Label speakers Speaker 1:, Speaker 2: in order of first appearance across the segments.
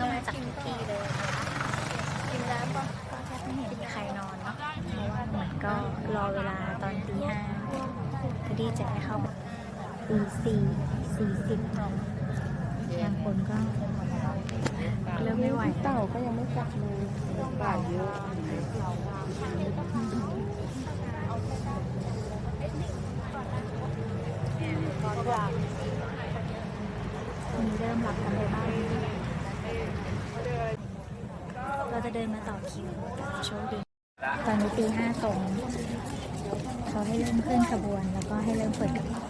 Speaker 1: ก็มาจากทุกที่เลยกินน้ำปะก็แทบไม่เห็นมีใครนอนเนาะเพราะว่าเหมือนก็รอเวลาตอนตีห้าเพื่อที่จะให้เข้าตีสี่สี่สิบบางคนก็เริ่มไม่ไหวแล้ว
Speaker 2: เต่าก็ยังไม่กลับเลยบาทเยอะ
Speaker 1: มีเริ่มรับกันไปบ้าง เราจะเดินมาต่อคิวโชคดีตอนนี้ตีห้าตรงเขาให้เริ่มเคลื่อนขบวนแล้วก็ให้เริ่มเปิดกระเป๋า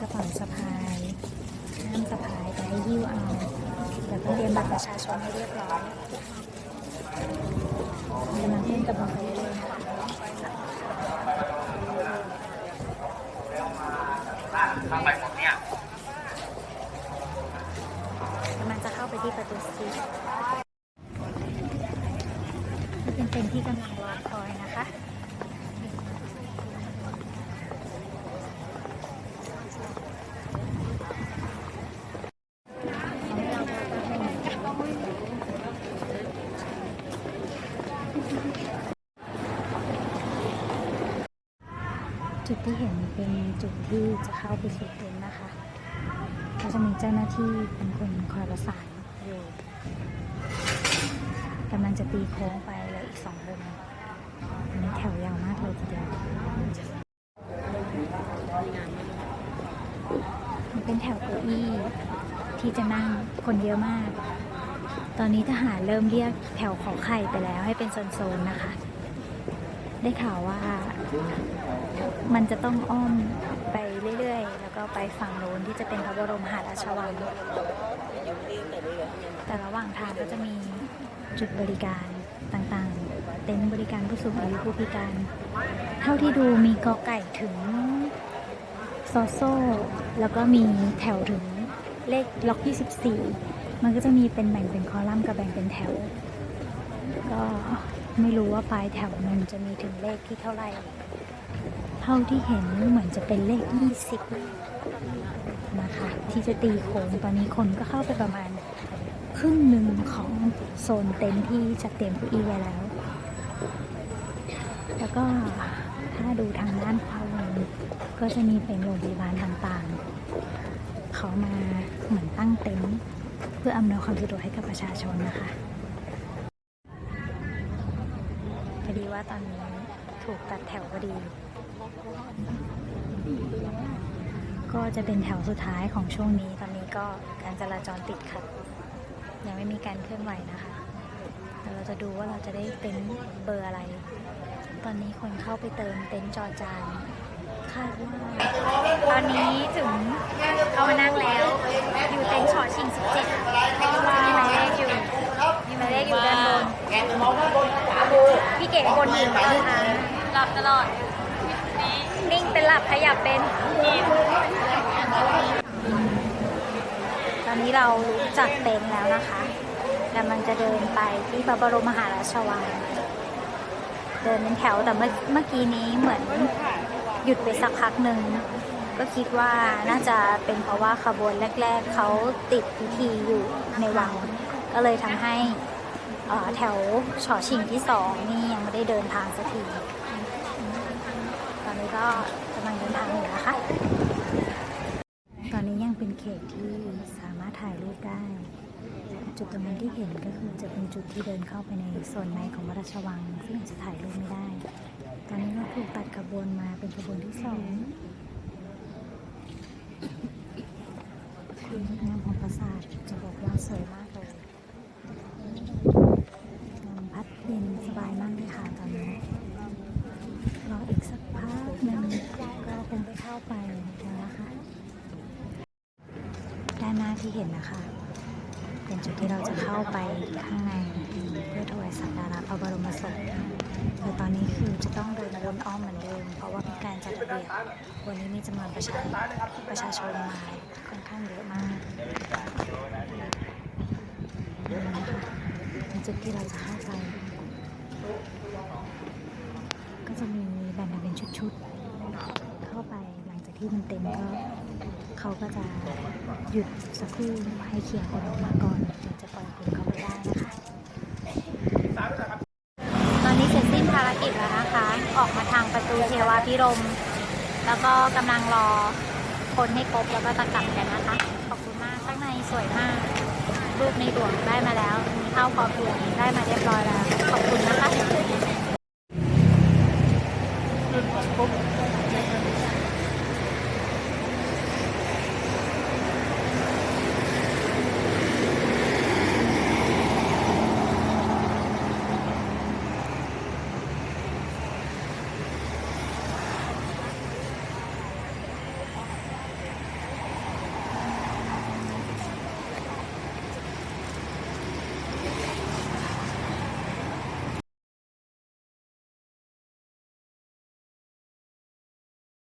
Speaker 1: กระเป๋าสะพายห้ามสะพายแต่ให้หิ้วเอาแล้วก็เตรียมบัตรประชาชนให้เรียบร้อยกำลังเคลื่อนกระบวนไปเรื่อยๆนะคะ
Speaker 3: ทางไปหมดเนี่ย
Speaker 1: กำลังจะเข้าไปที่ประตูสี นี่เป็นเต็นท์ที่กำลังรอคอยนะคะจุดที่เห็นเป็นจุดที่จะเข้าไปสู่เต็นท์นะคะ ก็จะมีเจ้าหน้าที่เป็นคนคอยประสาน อยู่กำลังจะตีโค้งไปเลยอีกสองวงอันนี้แถวยาวมากเลยทีเดียวมันเป็นแถวเก้าอี้ที่จะนั่งคนเยอะมาก ตอนนี้ทหารเริ่มเรียกแถวขอไข่ไปแล้วให้เป็นโซนๆนะคะ ได้ข่าวว่ามันจะต้องอ้อมไป แล้วก็ไปฝั่งโน้นที่จะเป็นพระบรมหาราชวัง แต่ระหว่างทางก็จะมีจุดบริการต่างๆ เต็นท์บริการผู้สูงอายุผู้พิการ เท่าที่ดูมีกอไก่ถึงซอโซ่ แล้วก็มีแถวถึงเลขล็อก 24 มันก็จะมีเป็นแบ่งเป็นคอลัมน์กับแบ่งเป็นแถว ก็ไม่รู้ว่าปลายแถวมันจะมีถึงเลขที่เท่าไหร่ ท่าที่เห็นเหมือนจะเป็นเลข 20 นะคะ ที่จะตีโค้งตอนนี้คนก็เข้าไปประมาณครึ่งหนึ่งของโซนเต็นท์ที่จัดเตรียมเก้าอี้ไว้แล้ว แล้วก็ถ้าดูทางด้านขวามือก็จะมีเป็นโรงพยาบาลต่างๆ เขามาเหมือนตั้งเต็นท์เพื่ออำนวยความสะดวกให้กับประชาชนนะคะพอดีว่าตอนนี้ถูกตัดแถวพอดี ก็จะเป็นแถวสุดท้ายของช่วงนี้ ตอนนี้ก็การจราจรติดขัด ยังไม่มีการเคลื่อนไหวนะคะแต่เราจะดูว่าเราจะได้เต็นเบอร์อะไร ตอนนี้คนเข้าไปเติมเต็นจอจานคาดว่าตอนนี้ถึงเข้ามานั่งแล้ว อยู่เต็นชอชิง 17มีหมายเลขอยู่มีหมายเลขอยู่ด้านบนพี่เก๋บนอยู่ตลอดทางหลับตลอด ลับขยับเป็นตอนนี้เรารู้จักเต็นแล้วนะคะกำลังจะเดินไปที่พระบรมมหาราชวัง เดินเป็นแถวแต่เมื่อเมื่อกี้นี้เหมือนหยุดไปสักพักหนึ่ง ก็คิดว่าน่าจะเป็นเพราะว่าขบวนแรก ๆเขาติดพิธีอยู่ในวัง ก็เลยทำให้แถวฉอชิงที่สองนี่ยังไม่ได้เดินทางสักที นี้ก็กำลังเดินทางอยู่นะคะ ตอนนี้ยังเป็นเขตที่สามารถถ่ายรูปได้ จุดตรงนั้นที่เห็นก็คือจะเป็นจุดที่เดินเข้าไปในโซนในของพระราชวัง ซึ่งอาจจะถ่ายรูปไม่ได้ ตอนนี้ก็ถูกตัดขบวนมาเป็นขบวนที่สองความงดงามของปราสาทจะบอกว่าสวยมากเลยลมพัดเย็นสบายมากเลยค่ะตอนนี้ รออีกสักพักหนึ่งก็คงไปเข้าไปแล้วนะคะ ด้านหน้า ที่เห็นนะคะ เป็นจุดที่เราจะเข้าไปข้างในเพื่อถวายสักการะพระบรมศพแต่ตอนนี้คือจะต้องเดินวนอ้อมเหมือนเดิม เพราะว่ามีการจัดระเบียบวันนี้มีจำนวนประชาประชาชนมาค่อนข้างเยอะมากเป็นจุดที่เราจะเข้าไป ก็จะมีแบ่งกันเป็นชุดๆ เข้าไปหลังจาก ที่มันเต็มก็เขาก็จะหยุดสักครู่ให้เคลียร์คนออกมาก่อนถึงจะปล่อยคนเข้าไปได้นะคะตอนนี้เสร็จสิ้นภารกิจแล้วนะคะ ออกมาทางประตูเทวาพิรม แล้วก็กำลังรอคนให้ครบแล้วก็จะกลับกันนะคะ ขอบคุณมากข้างในสวยมาก รูปในหลวงได้มาแล้วมีข้าวพอเพียงได้มาเรียบร้อยแล้ว ขอบคุณ